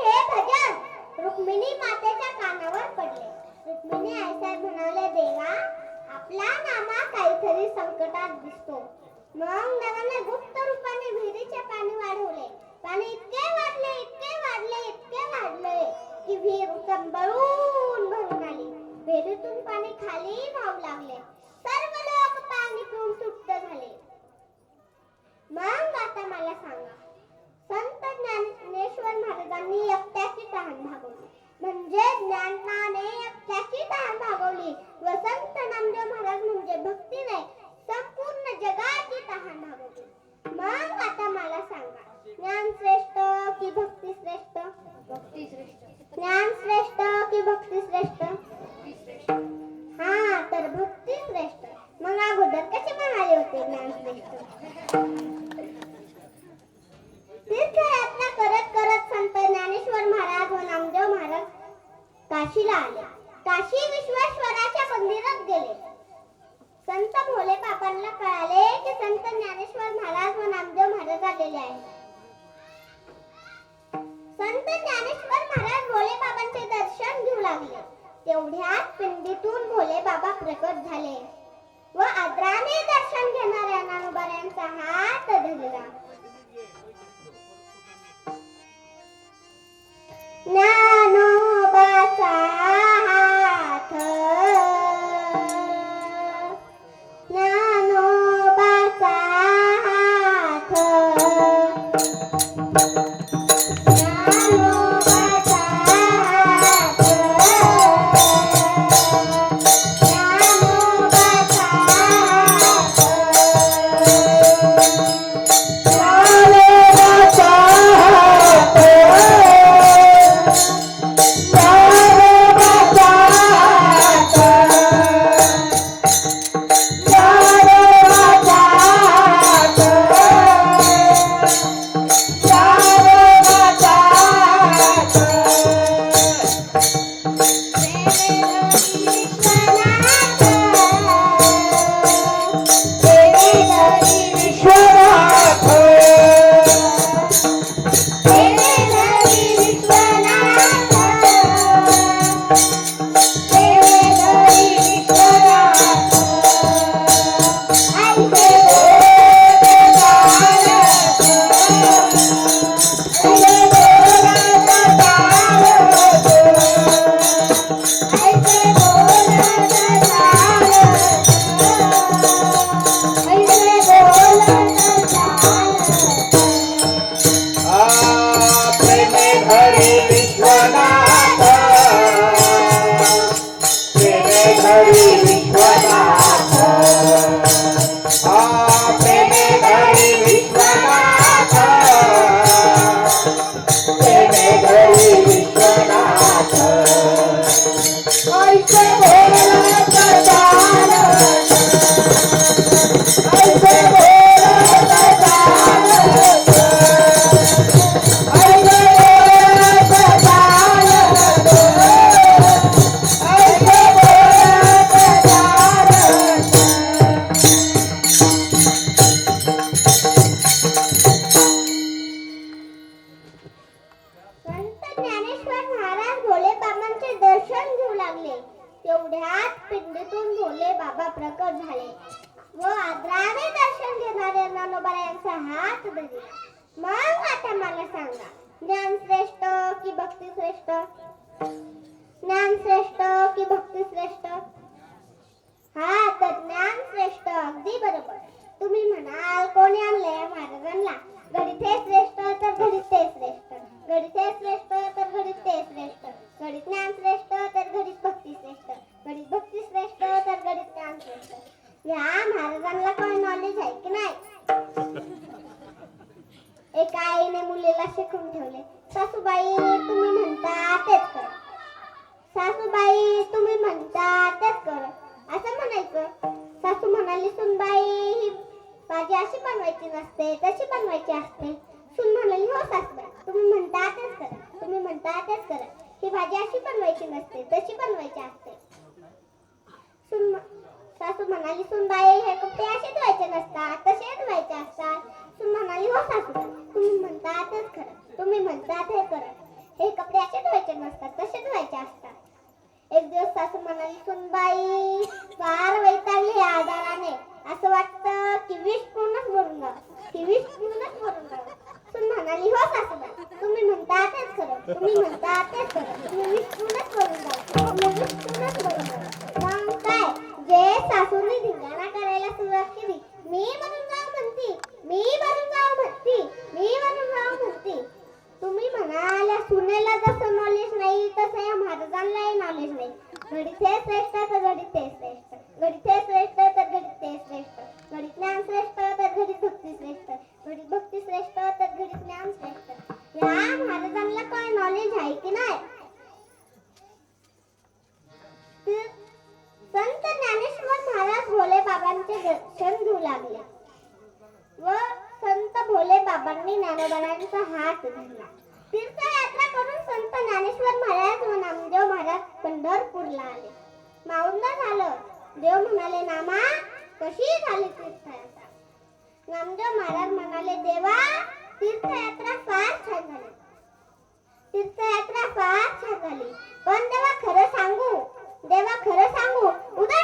हे भजन रुक्मिणी मातेच्या कानावर पडले. रुक्मिणी आईसाहेब म्हणाले देवा आपला नामा काहीतरी संकटात दिसतो. मग नव्याने गुप्त रूपाने विहिरीचे पाणी वाढवले. पाणी इतके वाढले इतके वाढले इतके वाढले की विहीर संबळून भरून आली. विहिरीतून पाणी खाली वाहू लागले. सर्व लोक पाणी पिऊन तृप्त झाले. मग आता मला सांगा संत ज्ञानेश्वर महाराजांनी एकट्याची तहान भागवली. म्हणजे ज्ञानाने एकट्याची तहान भागवली. व संत नामदेव महाराज म्हणजे भक्तीने संपूर्ण जगाची तहान भागवली. मग आता मला सांगा ज्ञान श्रेष्ठ की भक्ती श्रेष्ठ? भक्ती श्रेष्ठ. ज्ञान श्रेष्ठ की भक्ती श्रेष्ठ? भक्ती श्रेष्ठ. हा तर भक्ती श्रेष्ठ. मग अगोदर कसे म्हणाले होते ज्ञान श्रेष्ठ तीर्थयात्रा करत करत संत ज्ञानेश्वर महाराज व नामदेव महाराज काशीला आले काशी विश्वेश्वराच्या मंदिरात गेले संत भोले बाबांना कळाले की संत ज्ञानेश्वर महाराज व नामदेव महाराज आलेले आहेत. संत ज्ञानेश्वर महाराज भोले बाबांचे दर्शन घेऊ लागले. तेवढ्यात पिंडीतून भोले बाबा प्रकट झाले व आदराने दर्शन घेणाऱ्या नानुबाऱ्यांचा ज्ञानोबाचा बाबा प्रकट झाले. व आदराने दर्शन घेणाऱ्या नानोबा यांचा हात धरला. मग आता मला सांगा ज्ञान श्रेष्ठ की भक्ती श्रेष्ठ? ज्ञान श्रेष्ठ की भक्ती श्रेष्ठ? हा तर ज्ञान श्रेष्ठ अगदी बरोबर. तुम्ही म्हणाल कोणी आणले महाराजांना? घडीत हे श्रेष्ठ तर घडीत ते श्रेष्ठ. घडीत हे श्रेष्ठ तर घडीत ते श्रेष्ठ. घडीत ज्ञान श्रेष्ठ तर घडीत भक्ती आईने शिकवून ठेवले. सासूबाई तुम्ही म्हणता तेच कर. सासूबाई तुम्ही म्हणता तेच कर. असं म्हणायचं. सासू म्हणाली सुनबाई ही भाजी अशी बनवायची नसते तशी बनवायची असते. सुन म्हणाली हो सासूबाई तुम्ही म्हणता तेच करा. तुम्ही म्हणता तेच करा. ही भाजी अशी बनवायची नसते तशी बनवायची असते. सून सासू म्हणाली सुनबाई हे कपडे असे असतात सून म्हणाली तुम्ही म्हणता तेच खरं करा. हे कपडे असे धुवायचे नसतात तसे धुवायचे असतात. एक दिवस सासू म्हणाली सुनबाई फार वैतागली या आजाराने. असं वाटतं की विष पूर्णच भरून जावं की विष पूर्णच भरून जावं सून म्हणाली हो सासूबाई. तुम्ही म्हणता तेच खरं तुम्ही म्हणता तेच खरं तुम्ही विष तसं या नॉलेज नाही गणित हे श्रेष्ठ तर गणित ते श्रेष्ठ. गणित हे श्रेष्ठ तर गणित ते श्रेष्ठ. गणित ज्ञान श्रेष्ठ तर गणित भक्ती श्रेष्ठ. गणित भक्ती श्रेष्ठ तर गणित ज्ञान श्रेष्ठ. या महाराजांना काय? नॉलेज आहे की नाही? संत ज्ञानेश्वर महाराज भोले बाबांचे दर्शन घेऊ लागले. व संत भोले बाबांनी ज्ञानोबांचा हात धरला. तीर्थयात्रा करून संत ज्ञानेश्वर महाराज व नामदेव महाराज पंढरपूरला आले. माऊंद झालं. देव म्हणाले नामा कशी झाली तीर्थयात्रा? नामदेव महाराज म्हणाले देवा तीर्थयात्रा फार छान झाली. तीर्थयात्रा फार छान झाली. पण देवा खरं सांगू देवा खरं सांगू उद्या